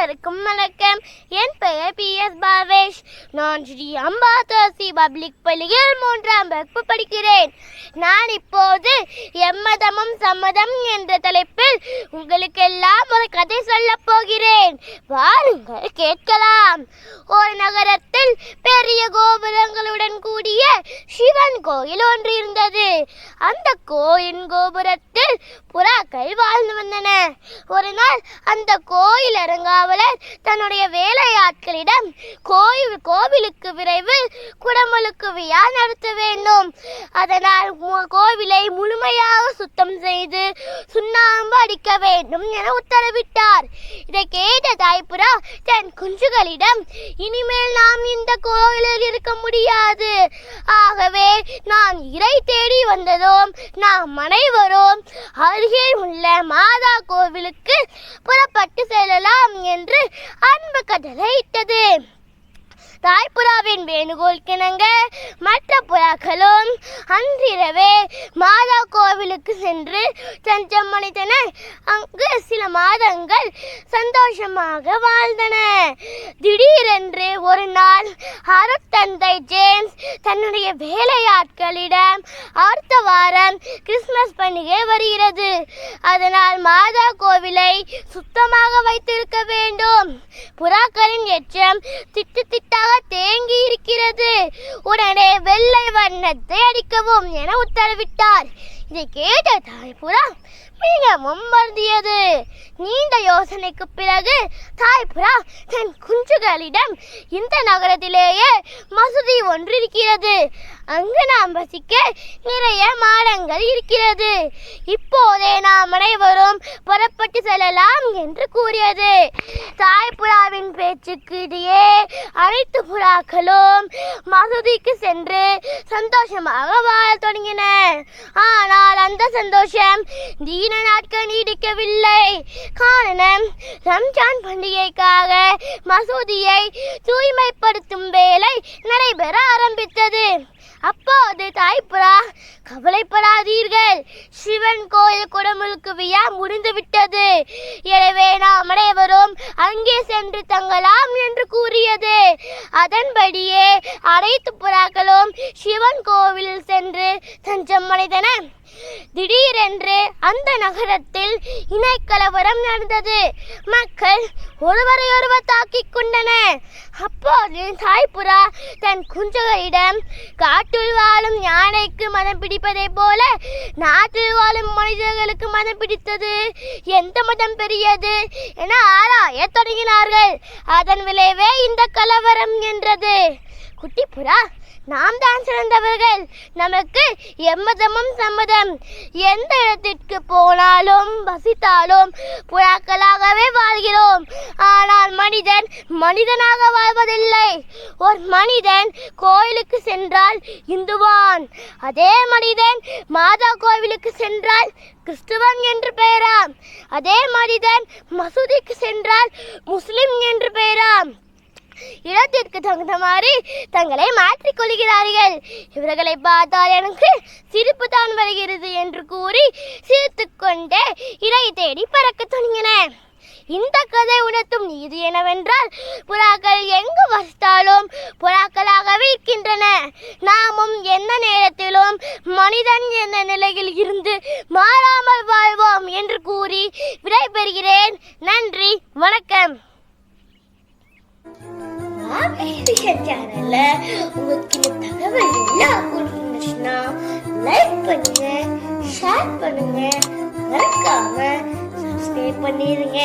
அனைவருக்கும் வணக்கம். என் பெயர் பி. எஸ். பாவேஷ். நான் ஸ்ரீ அம்பாதாசி பப்ளிக் பள்ளியில் மூன்றாம் வகுப்பு படிக்கிறேன். நான் இப்போது எம்மதமும் சம்மதம் என்ற தலைப்பில் உங்களுக்கெல்லாம் ஒரு கதை சொல்லப் போகிறேன். வாருங்கள் கேட்கலாம். ஒரு நகரத்தில் பெரிய கோபுரங்களுடன் கூடிய சிவன் கோயில் ஒன்று இருந்தது. அந்த கோயில் கோபுரத்தில் புறாக்கள் வாழ்ந்து வந்தன. ஒரு நாள் அந்த கோயில் காவலர் தன்னுடைய வேலையாட்களிடம் கோயில் கோவிலுக்கு விரைவில் குடமுழுக்கு விழா நடத்த வேண்டும். அதனால் கோவிலை முழுமையாக சுத்தம் செய்து சுண்ணாம்பு அடிக்க வேண்டும் என உத்தரவிட்டார். இதை கேட்ட தாய்புரா தன் குஞ்சுகளிடம் இனிமேல் நாம் இந்த கோவிலில் இருக்க முடியாது. ஆகவே நான் இறை தேடி வந்ததும் நாம் அனைவரும் அருகில் உள்ள மாதா கோவிலுக்கு புறப்பட்டு செல்லலாம் என்று அன்பு கட்டளையிட்டது. தாய்ப்புறாவின் வேணுகோள் கிணங்க மற்ற புறாக்களும் அன்றிரவே மாதா கோவிலுக்கு சென்று தஞ்சம் அடைந்தன அங்கு சில மாதங்கள் சந்தோஷமாக வாழ்ந்தன. திடீரென்று ஒரு நாள் அருத்தந்தை ஜேம்ஸ் தன்னுடைய வேலையாட்களிடம் அடுத்த வாரம் கிறிஸ்மஸ் பண்டிகை வருகிறது. அதனால் மாதா கோவிலை சுத்தமாக வைத்திருக்க வேண்டும். புறாக்களின் எச்சம் திட்டு திட்டாக தேங்கி இருக்கிறது. உடனே வெள்ளை வண்ணத்தை அடிக்கவும் என உத்தரவிட்டார். இதை கேட்ட தாய்புறம் மிகவும் வருந்தியது நீண்ட யோசனைக்கு பிறகு தாய்புரா தன் குஞ்சுகளிடம் இந்த நகரத்திலேயே மசூதி ஒன்று இருக்கிறது அங்கு நாம் வசிக்க நிறைய மாடங்கள் இருக்கிறது. இப்போதே நாம் அனைவரும் புறப்பட்டு செல்லலாம் என்று கூறியது. தாய்ப்புறாவின் பேச்சுக்கு இடையே அனைத்து புறாக்களும் மசூதிக்கு சென்று சந்தோஷமாக வாழத் தொடங்கின. ஆனால் அந்த சந்தோஷம் நீண்ட நாட்கள் நீடிக்கவில்லை. காரணம் ரம்ஜான் பண்டிகைக்காக மசூதியை தூய்மைப்படுத்தும் வேலை நடைபெற ஆரம்பித்தது. அப்போது தாய்ப்புரா கவலைப்படாதீர்கள். சிவன் கோயில் குடமுழுக்கு விழா முடிந்துவிட்டது. எனவே நாம் அனைவரும் அங்கே சென்று தங்கலாம் என்று கூறியது. அதன்படியே அனைத்து புறாக்களும் சிவன் கோவிலில் சென்று தஞ்சம் அடைந்தன. திடீரென்று அந்த நகரத்தில் இணைக்கலவரம் நடந்தது. மக்கள் ஒருவரையொருவர் தாக்கிக் கொண்டனர். அப்போது தாய்புரா தன் குஞ்சகையிடம் காட்டில் வாழும் யானைக்கு மதம் பிடிப்பதை போல நாட்டில் வாழும் மனிதர்களுக்கு மதம் பிடித்தது. எந்த மதம் பெரியது? என ஆராயத் தொடங்கினார்கள். அதன் விளைவே இந்த கலவரம் என்றது. குட்டி புறா நாம் தான் சிறந்தவர்கள். நமக்கு எம்மதமும் சம்மதம். எந்த இடத்திற்கு போனாலும் வசித்தாலும் புறாக்களாகவே வாழ்கிறோம். ஆனால் மனிதன் மனிதனாக வாழ்வதில்லை. ஒரு மனிதன் கோயிலுக்கு சென்றால் இந்துவான். அதே மனிதன் மாதா கோவிலுக்கு சென்றால் கிறிஸ்துவன் என்று பெயராம். அதே மனிதன் மசூதிக்கு சென்றால் முஸ்லிம் என்று பெயராம். இடத்திற்கு தகுந்தமாறு மாதிரி தங்களை மாற்றிக் கொள்கிறார்கள். இவர்களை பார்த்தால் எனக்கு சிரிப்பு தான் வருகிறது என்று கூறி சிரித்து கொண்டே இறை தேடி பறக்கத் தொடங்கின. இந்த கதை உணர்த்தும் நீதி என்னவென்றால் புறாக்கள் எங்கு வசித்தாலும் புறாக்களாகவே இருக்கின்றன நாமும் எந்த நேரத்திலும் மனிதன் என்ற நிலையில் இருந்து மாறாமல் வாழ்வோம் என்று கூறி விடைபெறுகிறேன். பண்ணுங்க. ஷேர் பண்ணுங்க. மறக்காம சப்ஸ்கிரைப் பண்ணிருங்க.